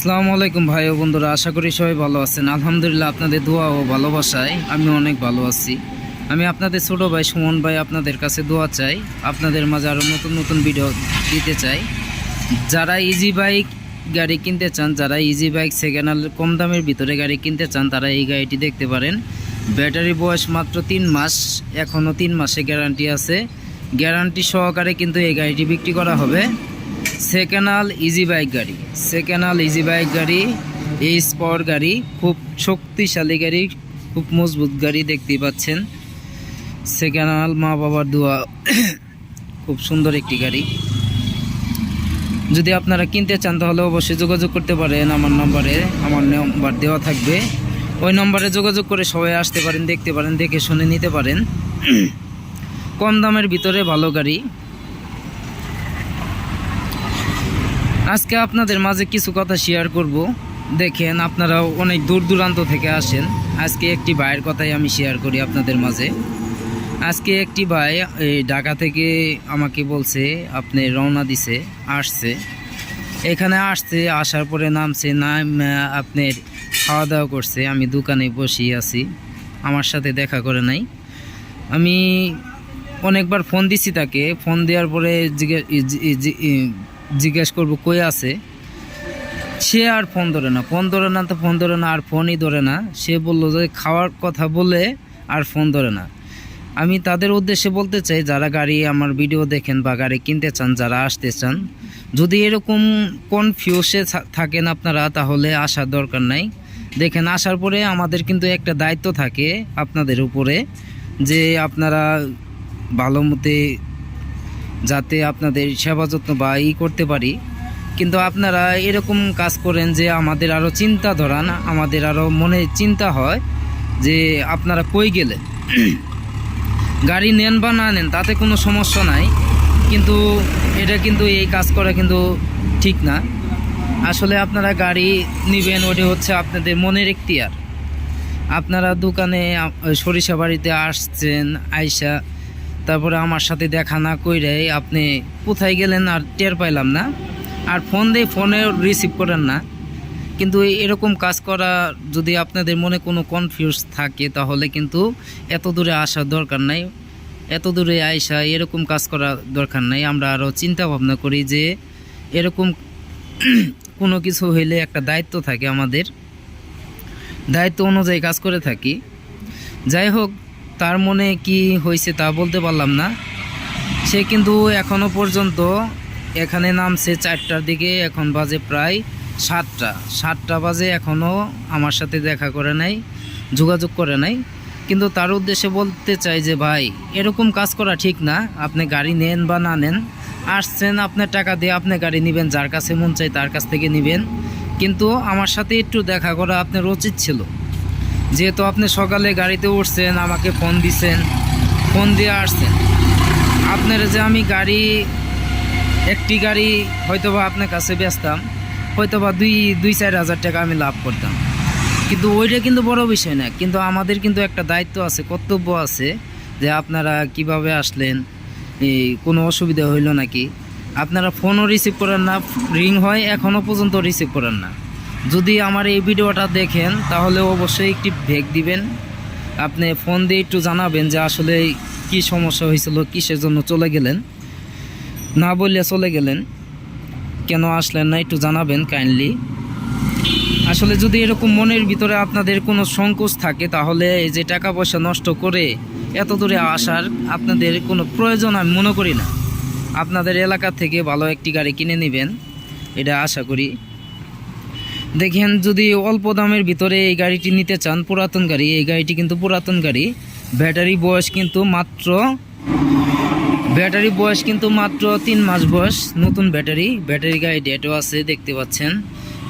আসসালামু আলাইকুম ভাই ও বন্ধুরা, আশা করি সবাই ভালো আছেন। আলহামদুলিল্লাহ আপনাদের দোয়া ও ভালোবাসায় আমি অনেক ভালো আছি। আমি আপনাদের ছোট ভাই সুমন ভাই আপনাদের কাছে দোয়া চাই, আপনাদের মাঝে আরও নতুন নতুন ভিডিও দিতে চাই। যারা ইজি বাইক গাড়ি কিনতে চান, যারা ইজি বাইক সেকেন্ড হ্যান্ড কম দামের ভিতরে গাড়ি কিনতে চান, তারা এই গাড়িটি দেখতে পারেন। ব্যাটারি বয়স মাত্র তিন মাস এখনও তিন মাসে গ্যারান্টি আছে। গ্যারান্টি সহকারে কিন্তু এই গাড়িটি বিক্রি করা হবে। সেকেন্ড হাল ইজি বাইক গাড়ি। সেকেন্ড হাল ইজি বাইক গাড়ি, এই স্পর গাড়ি, খুব শক্তিশালী গাড়ি, খুব মজবুত গাড়ি দেখতে পাচ্ছেন। সেকেন্ড হাল মা বাবার দোয়া, খুব সুন্দর একটি গাড়ি। যদি আপনারা কিনতে চান, তাহলে অবশ্যই যোগাযোগ করতে পারেন। আমার নম্বরে, আমার নম্বর দেওয়া থাকবে। ওই নম্বরে যোগাযোগ করে সবাই আসতে পারেন, দেখতে পারেন, দেখে শুনে নিতে পারেন। কম দামের ভিতরে ভালো গাড়ি। আজকে আপনাদের মাঝে কিছু কথা শেয়ার করব। দেখেন, আপনারাও অনেক দূর দূরান্ত থেকে আসেন। আজকে একটি ভাইয়ের কথাই আমি শেয়ার করি আপনাদের মাঝে। আজকে একটি ভাই, এই ঢাকা থেকে আমাকে বলছে, আপনি রওনা দিছে, আসছে। এখানে আসছে, আসার পরে নামছে, নাম, আপনার খাওয়া দাওয়া করছে, আমি দোকানে বসেই আছি, আমার সাথে দেখা করে নাই। আমি অনেকবার ফোন দিছি তাকে। ফোন দেওয়ার পরে জিজ্ঞেস করব, কই আছে? সে আর ফোন ধরে না, ফোন ধরে না তো ফোন ধরে না, আর ফোনই ধরে না। সে বলল যে খাওয়ার কথা বলে আর ফোন ধরে না। আমি তাদের উদ্দেশ্যে বলতে চাই, যারা গাড়ি আমার ভিডিও দেখেন বা গাড়ি কিনতে চান, যারা আসতে চান, যদি এরকম কনফিউসে থাকেন আপনারা, তাহলে আসার দরকার নাই। দেখেন, আসার পরে আমাদের কিন্তু একটা দায়িত্ব থাকে আপনাদের উপরে, যে আপনারা ভালো মতে যাতে আপনাদের সেবা যত্ন বা ই করতে পারি। কিন্তু আপনারা এরকম কাজ করেন যে আমাদের আরও চিন্তা ধরান আমাদের আরও মনে চিন্তা হয় যে আপনারা কই গেলেন। গাড়ি নেন বা না নেন তাতে কোনো সমস্যা নাই। কিন্তু এটা কিন্তু এই কাজ করা কিন্তু ঠিক না। আসলে আপনারা গাড়ি নেবেন ওটা হচ্ছে আপনাদের মনের এখতিয়ার। আপনারা দোকানে সরিষা বাড়িতে আসছেন আইসা তারপরে আমার সাথে দেখা না কইরে আপনি কোথায় গেলেন আর টের পাইলাম না। আর ফোন দিয়ে ফোনে রিসিভ করেন না। কিন্তু এরকম কাজ করা যদি আপনাদের মনে কোনো কনফিউজ থাকে, তাহলে কিন্তু এত দূরে আসার দরকার নাই। এত দূরে আইসা এরকম কাজ করা দরকার নাই। আমরা আরও চিন্তা ভাবনা করি যে এরকম কোনো কিছু হইলে একটা দায়িত্ব থাকে আমাদের। দায়িত্ব অনুযায়ী কাজ করে থাকি। যাই হোক তার মনে কি হয়েছে তা বলতে পারলাম না। সে কিন্তু এখনও পর্যন্ত এখানে নামছে চারটার দিকে, এখন বাজে প্রায় সাতটা। সাতটা বাজে এখনও আমার সাথে দেখা করে নাই, যোগাযোগ করে নাই। কিন্তু তার উদ্দেশ্যে বলতে চাই যে, ভাই, এরকম কাজ করা ঠিক না। আপনি গাড়ি নেন বা না নেন, আসছেন আপনার টাকা দিয়ে আপনি গাড়ি নেবেন, যার কাছে মন চাই তার কাছ থেকে নেবেন। কিন্তু আমার সাথে একটু দেখা করা আপনার উচিত ছিল। যেহেতু আপনি সকালে গাড়িতে উঠছেন, আমাকে ফোন দিছেন ফোন দিয়ে আসছেন। আপনার যে আমি গাড়ি, একটি গাড়ি হয়তোবা আপনার কাছে বেচতাম, হয়তোবা দুই দুই, চার হাজার টাকা আমি লাভ করতাম। কিন্তু ওইটা কিন্তু বড় বিষয় না, কিন্তু আমাদের কিন্তু একটা দায়িত্ব আছে, কর্তব্য আছে যে আপনারা কীভাবে আসলেন এই কোনো অসুবিধা হইল নাকি? আপনারা ফোনও রিসিভ করেন না, রিং হয় এখনও পর্যন্ত রিসিভ করেন না। যদি আমার এই ভিডিওটা দেখেন, তাহলে অবশ্যই একটি ভেক দিবেন। আপনি ফোন দিয়ে একটু জানাবেন যে আসলে কি সমস্যা হয়েছিল, কিসের জন্য চলে গেলেন। না বললে চলে গেলেন, কেন আসলেন না একটু জানাবেন কাইন্ডলি আসলে যদি এরকম মনের ভিতরে আপনাদের কোনো সংকোচ থাকে, তাহলে এই যে টাকা পয়সা নষ্ট করে এত দূরে আসার আপনাদের কোনো প্রয়োজন আমি মনে করি না। আপনাদের এলাকা থেকে ভালো একটি গাড়ি কিনে নেবেন, এটা আশা করি। দেখেন, যদি অল্প দামের ভিতরে এই গাড়িটি নিতে চান, পুরাতন গাড়ি, এই গাড়িটি কিন্তু পুরাতন গাড়ি। ব্যাটারি বয়স কিন্তু মাত্র, ব্যাটারি বয়স কিন্তু মাত্র তিন মাস বয়স, নতুন ব্যাটারি ব্যাটারি গাড়ি ডেটও আছে, দেখতে পাচ্ছেন।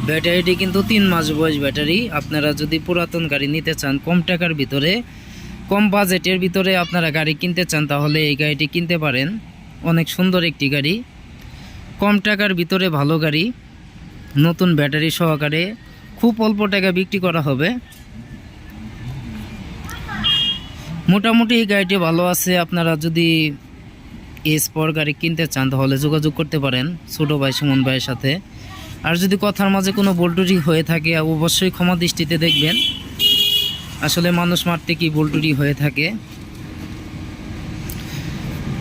ব্যাটারিটি কিন্তু তিন মাস বয়স ব্যাটারি। আপনারা যদি পুরাতন গাড়ি নিতে চান, কম টাকার ভিতরে, কম বাজেটের ভিতরে আপনারা গাড়ি কিনতে চান, তাহলে এই গাড়িটি কিনতে পারেন। অনেক সুন্দর একটি গাড়ি। কম টাকার ভিতরে ভালো গাড়ি। নতুন ব্যাটারি সহকারে খুব অল্প টাকা বিক্রি করা হবে। মোটামুটি এই গাড়িটি ভালো আছে। আপনারা যদি এই স্পর গাড়ি কিনতে চান, তাহলে যোগাযোগ করতে পারেন ছোটো ভাই, সুমন ভাইয়ের সাথে। আর যদি কথার মাঝে কোনো বোল্টুরি হয়ে থাকে, অবশ্যই ক্ষমা দৃষ্টিতে দেখবেন। আসলে মানুষ মারতে কি বোল্টুরি হয়ে থাকে।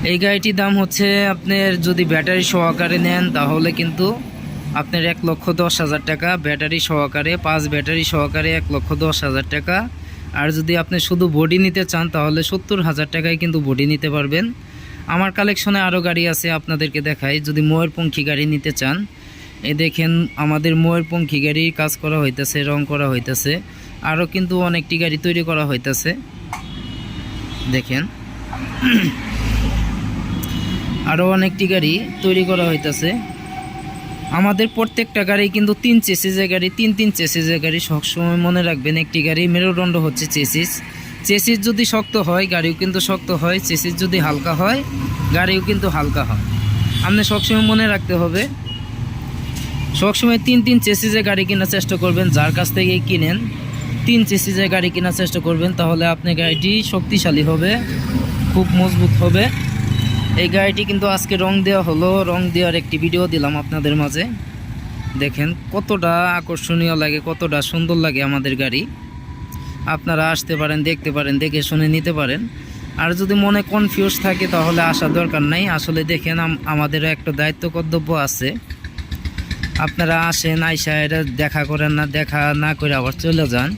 এই গাড়িটির দাম হচ্ছে, আপনার যদি ব্যাটারি সহকারে নেন, তাহলে কিন্তু আপনার এক লক্ষ দশ হাজার টাকা ব্যাটারি সহকারে, পাঁচ ব্যাটারি সহকারে এক লক্ষ দশ হাজার টাকা। আর যদি আপনি শুধু বডি নিতে চান, তাহলে সত্তর হাজার টাকায় কিন্তু বডি নিতে পারবেন। আমার কালেকশনে আরও গাড়ি আছে আপনাদেরকে দেখাই, যদি ময়ূরপঙ্খী গাড়ি নিতে চান। এ দেখেন, আমাদের ময়ূরপঙ্খী গাড়ির কাজ করা হইতেছে, রং করা হইতেছে। আরও কিন্তু অনেকটি গাড়ি তৈরি করা হইতেছে। দেখেন। আরও অনেকটি গাড়ি তৈরি করা হইতেছে। আমাদের প্রত্যেকটা গাড়ি কিন্তু তিন চেসিসের গাড়ি, তিন তিন চেসিসের গাড়ি সবসময় মনে রাখবেন একটি গাড়ি মেরুদণ্ড হচ্ছে চেসিস। চেসিস যদি শক্ত হয়, গাড়িও কিন্তু শক্ত হয়, চেসিস যদি হালকা হয়, গাড়িও কিন্তু হালকা হয়। আপনি সবসময় মনে রাখতে হবে, সবসময় তিন তিন চেসিসের গাড়ি কেনার চেষ্টা করবেন, যার কাছ থেকে কিনেন, তিন চেসিসের গাড়ি কেনার চেষ্টা করবেন, তাহলে আপনি গাড়িটি শক্তিশালী হবে, খুব মজবুত হবে। এই গাড়িটি কিন্তু আজকে রং দেওয়া হলো। রং দেওয়ার একটি ভিডিও দিলাম আপনাদের মাঝে। দেখেন কতটা আকর্ষণীয় লাগে, কতটা সুন্দর লাগে আমাদের গাড়ি। আপনারা আসতে পারেন, দেখতে পারেন, দেখে শুনে নিতে পারেন। আর যদি মনে কনফিউজ থাকে তাহলে আসার দরকার নাই। আসলে দেখেন আম- আমাদেরও একটা দায়িত্ব কর্তব্য আছে। আপনারা আসেন, আইসা এটা দেখা করেন না, দেখা না করে আবার চলে যান।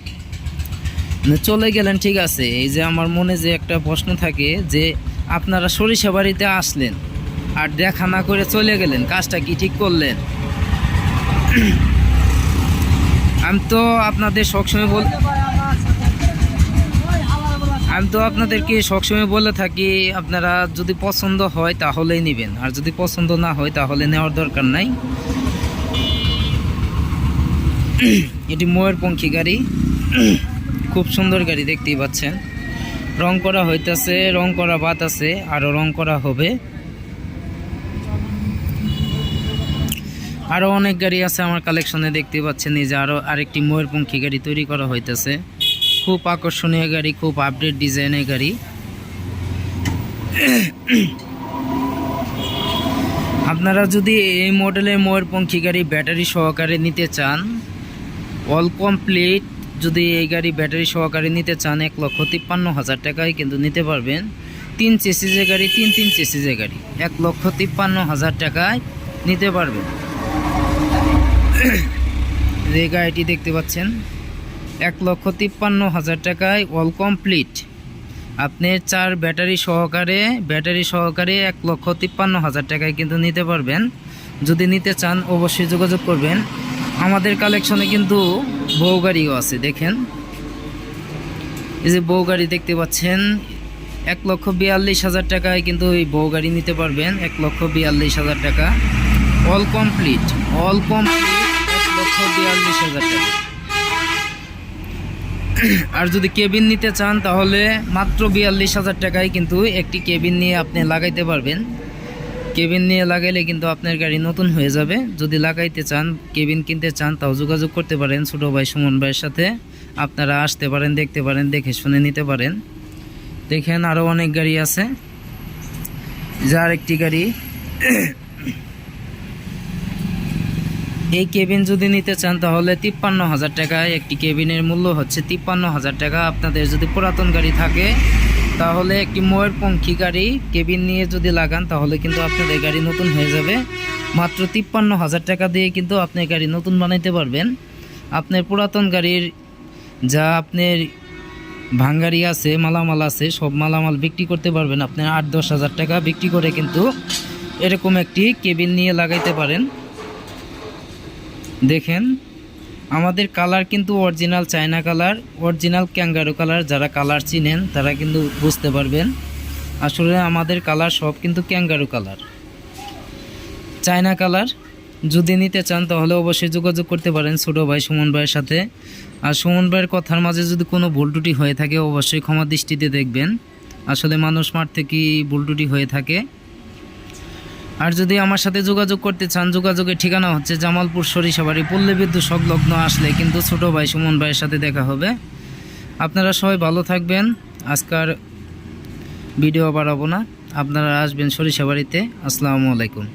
চলে গেলেন, ঠিক আছে। এই যে আমার মনে যে একটা প্রশ্ন থাকে যে আপনারা সরিষা বাড়িতে আসলেন আর দেখা না করে চলে গেলেন, কাজটা কি ঠিক করলেন? আমি তো আপনাদের সবসময় বল আমি তো আপনাদেরকে সবসময় বলে থাকি, আপনারা যদি পছন্দ হয় তাহলেই নেবেন, আর যদি পছন্দ না হয় তাহলে নেওয়ার দরকার নাই। এটি ময়ূরপঙ্খী গাড়ি, খুব সুন্দর গাড়ি দেখতেই পাচ্ছেন। রং করা হইতাছে, রং করা বাদ আছে আরও রং করা হবে। আরও অনেক গাড়ি আছে আমার কালেকশনে দেখতে পাচ্ছেন এই যে আরও আরেকটি ময়ূরপঙ্খী গাড়ি তৈরি করা হইতেছে। খুব আকর্ষণীয় গাড়ি, খুব আপডেট ডিজাইনের গাড়ি। আপনারা যদি এই মডেলের ময়ূরপঙ্খী গাড়ি ব্যাটারি সহকারে নিতে চান অল কমপ্লিট যদি এই গাড়ি ব্যাটারি সহকারে নিতে চান, এক লক্ষ তিপ্পান্ন হাজার টাকায় কিন্তু নিতে পারবেন। তিন চেসিজের গাড়ি, তিন তিন চেসিজের গাড়ি। এক লক্ষ তিপ্পান্ন হাজার টাকায় নিতে পারবেন। এই গাড়িটি দেখতে পাচ্ছেন। এক লক্ষ তিপ্পান্ন হাজার টাকায় অল কমপ্লিট। আপনি চার ব্যাটারি সহকারে ব্যাটারি সহকারে এক লক্ষ তিপ্পান্ন হাজার টাকায় কিন্তু নিতে পারবেন। যদি নিতে চান, অবশ্যই যোগাযোগ করবেন। আমাদের কালেকশনে কিন্তু বউ গাড়িও আছে, দেখেন। এই যে বউ গাড়ি দেখতে পাচ্ছেন, এক লক্ষ বিয়াল্লিশ হাজার টাকায় কিন্তু এই বউ গাড়ি নিতে পারবেন, এক লক্ষ বিয়াল্লিশ হাজার টাকা। অল কমপ্লিট অল কমপ্লিট এক লক্ষ বিয়াল্লিশ হাজার টাকা। আর যদি কেবিন নিতে চান, তাহলে মাত্র বিয়াল্লিশ হাজার টাকায় কিন্তু একটি কেবিন নিয়ে আপনি লাগাইতে পারবেন। কেবিন নিয়ে লাগাইলে কিন্তু আপনার গাড়ি নতুন হয়ে যাবে। যদি লাগাইতে চান, কেবিন কিনতে চান, তাও যোগাযোগ করতে পারেন ছোটো ভাই সুমন ভাইয়ের সাথে। আপনারা আসতে পারেন, দেখতে পারেন, দেখে শুনে নিতে পারেন। দেখেন আরও অনেক গাড়ি আছে। যার একটি গাড়ি। এই কেবিন যদি নিতে চান, তাহলে তিপ্পান্ন হাজার টাকায় একটি কেবিনের মূল্য হচ্ছে তিপ্পান্ন হাজার টাকা। আপনাদের যদি পুরাতন গাড়ি থাকে তাহলে একটি ময়ূরপঙ্খী গাড়ি কেবিন নিয়ে যদি লাগান, তাহলে কিন্তু আপনাদের গাড়ি নতুন হয়ে যাবে। মাত্র তিপ্পান্ন হাজার টাকা দিয়ে কিন্তু আপনি গাড়ি নতুন বানাইতে পারবেন। আপনার পুরাতন গাড়ির যা আপনার ভাঙ্গারি আছে, মালামাল আছে, সব মালামাল বিক্রি করতে পারবেন। আপনার আট, দশ হাজার টাকা বিক্রি করে কিন্তু এরকম একটি কেবিন নিয়ে লাগাইতে পারেন। দেখেন আমাদের কালার কিন্তু original China colour, original kangaroo colour, যারা কালার চিনেন তারা কিন্তু বুঝতে পারবেন। আসলে আমাদের কালার সব কিন্তু ক্যাঙ্গারো কালার। চায়না কালার, যদি নিতে চান তাহলে অবশ্যই যোগাযোগ করতে পারেন ছোটো ভাই সুমন ভাইয়ের সাথে। আর সুমন ভাইয়ের কথার মাঝে যদি কোনো ভুল হয়ে থাকে অবশ্যই ক্ষমা দৃষ্টিতে দেখবেন। আসলে মানুষ মারতে কি ভুল হয়ে থাকে। আর যদি আমার সাথে যোগাযোগ করতে চান, যোগাযোগের ঠিকানা হচ্ছে জামালপুর সরিষাবাড়ি পল্লী বিদ্যুৎ সংলগ্ন আসলে কিন্তু ছোট ভাই সুমন ভাইয়ের সাথে দেখা হবে। আপনারা সবাই ভালো থাকবেন। আজকার ভিডিও বাড়াবো না। আপনারা আসবেন সরিষাবাড়িতে আসসালামু আলাইকুম।